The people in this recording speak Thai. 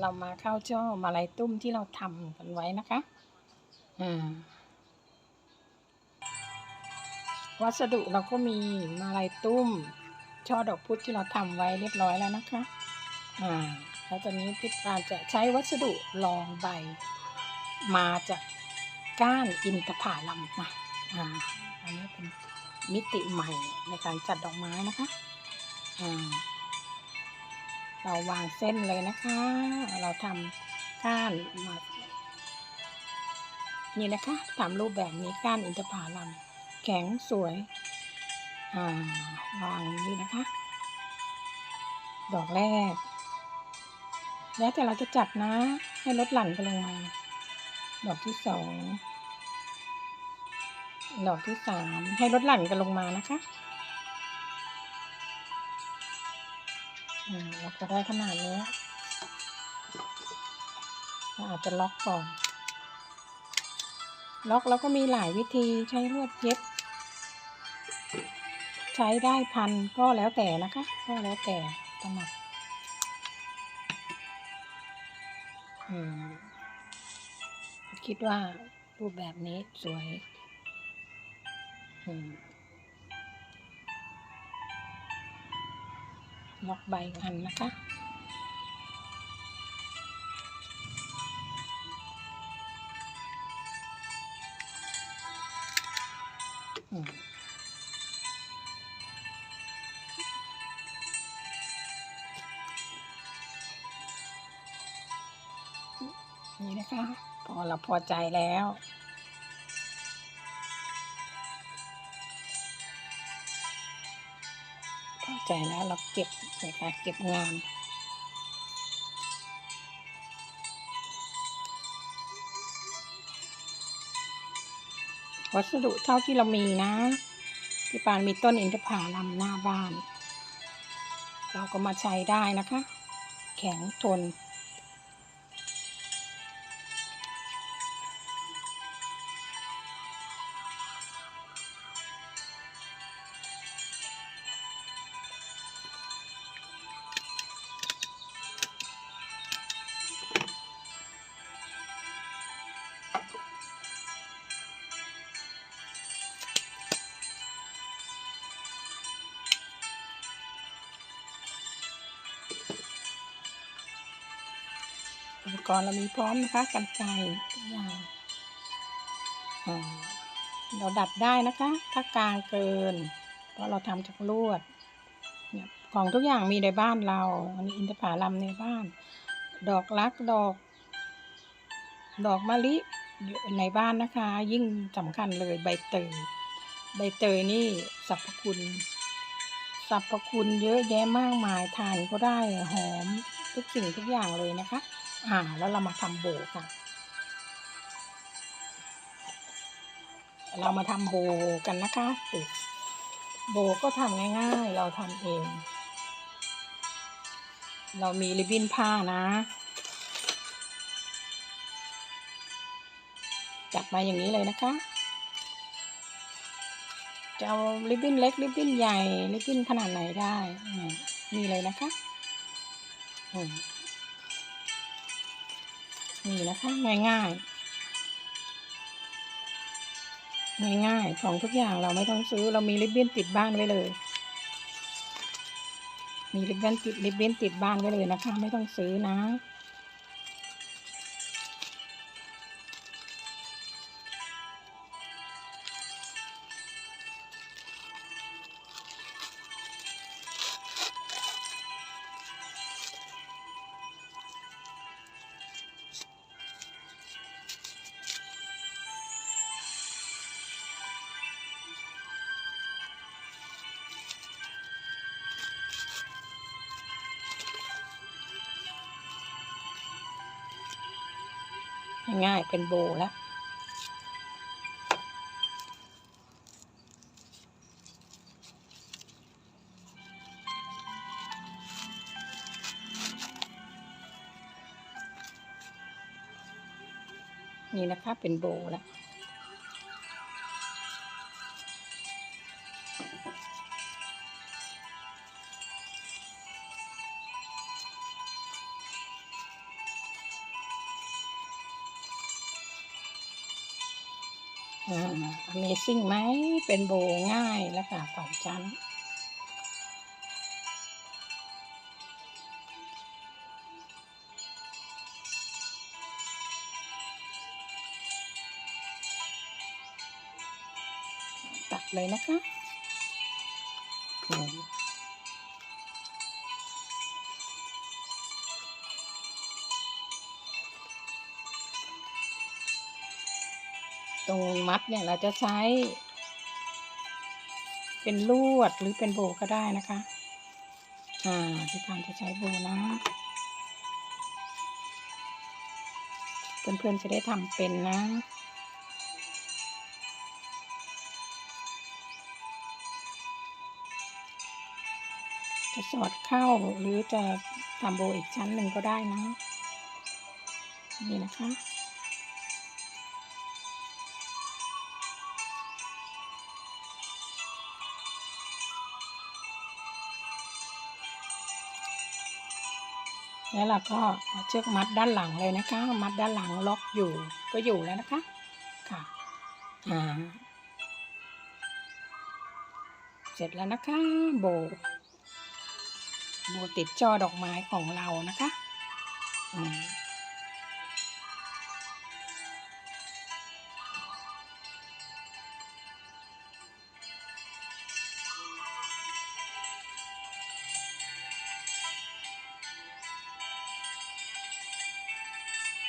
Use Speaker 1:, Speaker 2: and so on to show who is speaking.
Speaker 1: เรามาเข้าช่อมาลัยตุ้มที่เราทำกันไว้นะคะวัสดุเราก็มีมาลัยตุ้ม ช่อดอกพุธที่เราทำไว้เรียบร้อยแล้วนะคะอ่าแล้วตอนนี้พี่ปาจะใช้วัสดุรองใบ มาจากก้านอินทผลัมนะอ่าอันนี้เป็นมิติใหม่ในการจัดดอกไม้นะคะอ่า เราวางเส้นเลยนะคะ เราทำก้านมานี่นะคะทำรูปแบบนี้ก้านอินทผลัมแข็งสวย อ่าวางนี่นะคะ ดอกแรก แล้วแต่เราจะจัดนะ ให้ลดหลั่นกันลงมา ดอกที่สอง ดอกที่สามให้ลดหลั่นกันลงมานะคะ เราจะได้ขนาดนี้เราอาจจะล็อกก่อน ล็อกแล้วก็มีหลายวิธีใช้ลวดเย็บ ใช้ได้พันก็แล้วแต่นะคะ ก็แล้วแต่ถนัดคิดว่ารูปแบบนี้สวย อืม ล็อกใบอันนะคะอืมนี่นะคะ พอเราพอใจแล้ว้าใจแล้วเราเก็บนะคะเก็บงานวัสดุเท่าที่เรามีนะ พี่ปานมีต้นอินทผลัมหน้าบ้าน เราก็มาใช้ได้นะคะ แข็งทน อุปกรณ์เรามีพร้อมนะคะกันไกรทุกอย่างเราดัดได้นะคะ ถ้ากลางเกิน เพราะเราทำจากลวดเนี่ยของทุกอย่างมีในบ้านเรา อันนี้อินทผลัมในบ้าน ดอกรักดอก ดอกมะลิอยู่ในบ้านนะคะ ยิ่งสำคัญเลยใบเตยใบเตยนี่สรรพคุณสรรพคุณเยอะแยะมากมายทานก็ได้หอมทุกสิ่งทุกอย่างเลยนะคะ อ่า แล้วเรามาทำโบกัน เรามาทำโบกันนะคะสิโบก็ทำง่ายๆ เราทำเอง เรามีริบบิ้นผ้านะ จับมาอย่างนี้เลยนะคะจะเอาริบบิ้นเล็กริบบิ้นใหญ่ริบบิ้นขนาดไหนได้อืมนี่เลยนะคะอืม นี่นะคะง่ายง่ายง่ายง่ายของทุกอย่างเราไม่ต้องซื้อเรามีริบบิ้นติดบ้านไว้เลย มีริบบิ้นติดริบบิ้นติดบ้านไว้เลยนะคะ ไม่ต้องซื้อนะ ง่ายๆเป็นโบแล้วนี่นะคะเป็นโบแล้ว Amazing ไหม เป็นโบง่ายแล้วค่ะสองชั้น ตัดเลยนะคะ ตรงมัดเนี่ยเราจะใช้ เป็นลวดหรือเป็นโบก็ได้นะคะ อ่าที่ทานจะใช้โบนะ เพื่อนๆจะได้ทำเป็นนะจะสอดเข้าหรือจะทำโบอีกชั้นหนึ่งก็ได้นะ นี่นะคะ แล้วเราก็เอาเชือกมัดด้านหลังเลยนะคะ มัดด้านหลังล็อกอยู่ก็อยู่แล้วนะคะค่ะอ่าเสร็จแล้วนะคะโบโบติดจอดอกไม้ของเรานะคะอืม